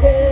day.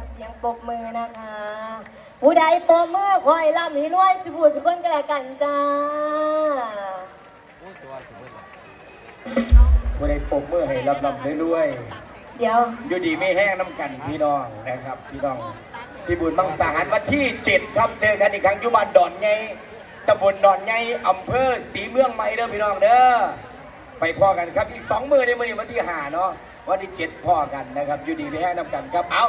ำหรับเสียงปรบมือนะคะ ผู้ใดปรบมือคอยลำให้รวยสิบูสุกคนก็แล้วกันจ้าผู้ใดปรบมือให้รับรับเรื่อยเดี๋ยวๆอยู่ดีไม่แห้งน้ำกันพี่น้องนะครับพี่น้องพี่บุญบางสารวันที่7ครับเจอกันอีกครั้งอยุบันดอนไงตำบลดอนไงอำเภอศรีเมืองใหม่เด้อพี่น้องเด้อไปพ่อกันครับอีกสองมือในมือนี้วันที่ห้าเนาะวันที่เจ็ดพ่อกันนะครับอยู่ดีไม่แห้งน้ำกันครับเอา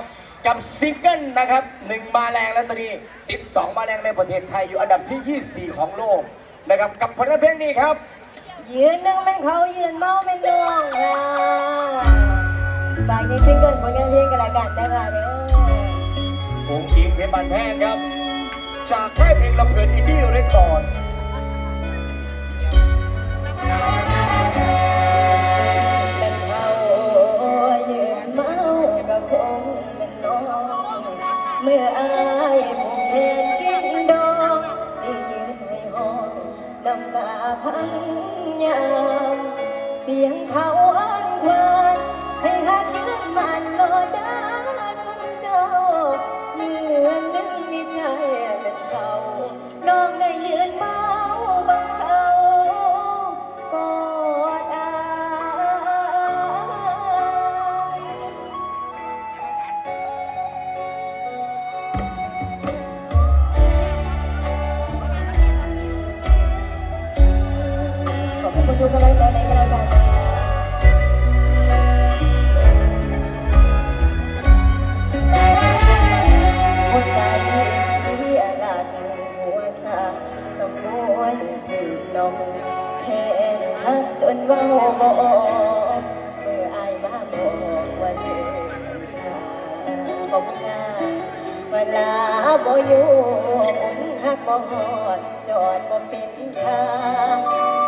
กับซิงเกิลนะครับหนึ่งมาแรงแล้วตอนนี้ติดสองมาแรงในประเทศไทยอยู่อันดับที่ 24 ของโลกนะครับกับผลงานเพลงนี้ครับ ยืนหนึ่งเป็นเขายืนเมาเป็นน้องค่ะฝากในซิงเกิลผลงานเพลงก็แล้วกันจ้าค่ะเด้อวงทีมเพชรบันแพงครับ จากค่ายเพลงลำเพลินอินดี้เรคคอร์ด เมื่ออายผมเห็นกินดองได้ยืนให้ห้องน้ำตาพังยาม เสียงเขาอิ้นควานให้หักยืนมัน แค่หักจนเว้าบออกเมื่ออายมาบอกว่าเดินสายขอบคุณค่ะเวลาบ่อยู่อุ่นหักบ่หอดจอดบ่เป็นทาง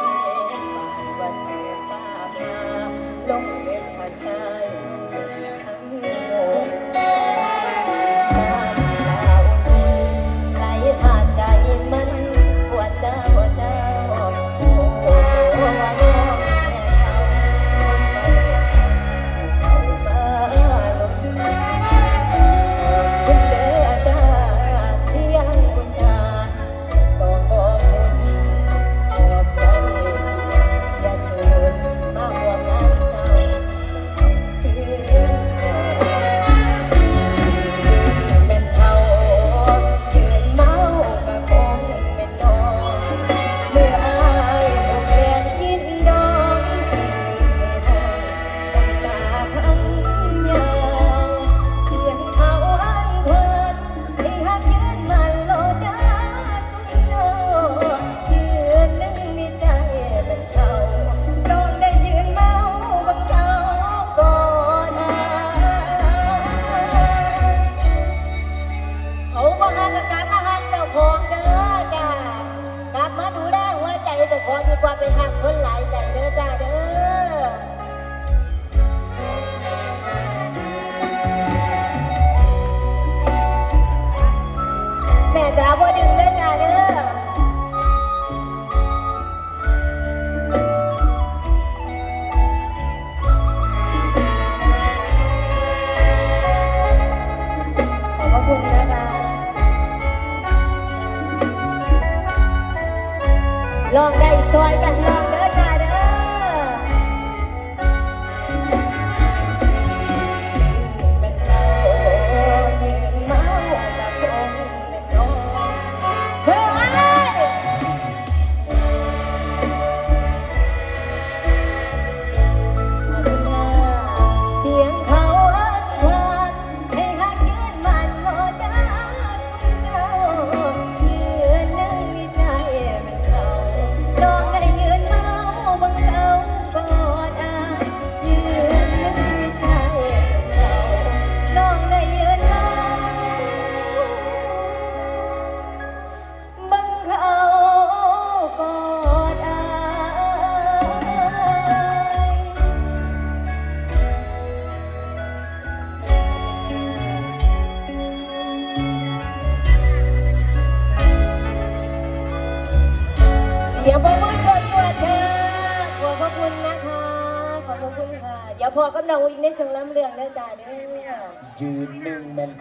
ลองได้ซอยกันลองเด้อ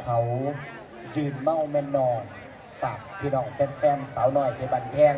เขายืนเมาแม่นนอนฝากพี่น้องแฟนๆสาวน้อยในบันแพง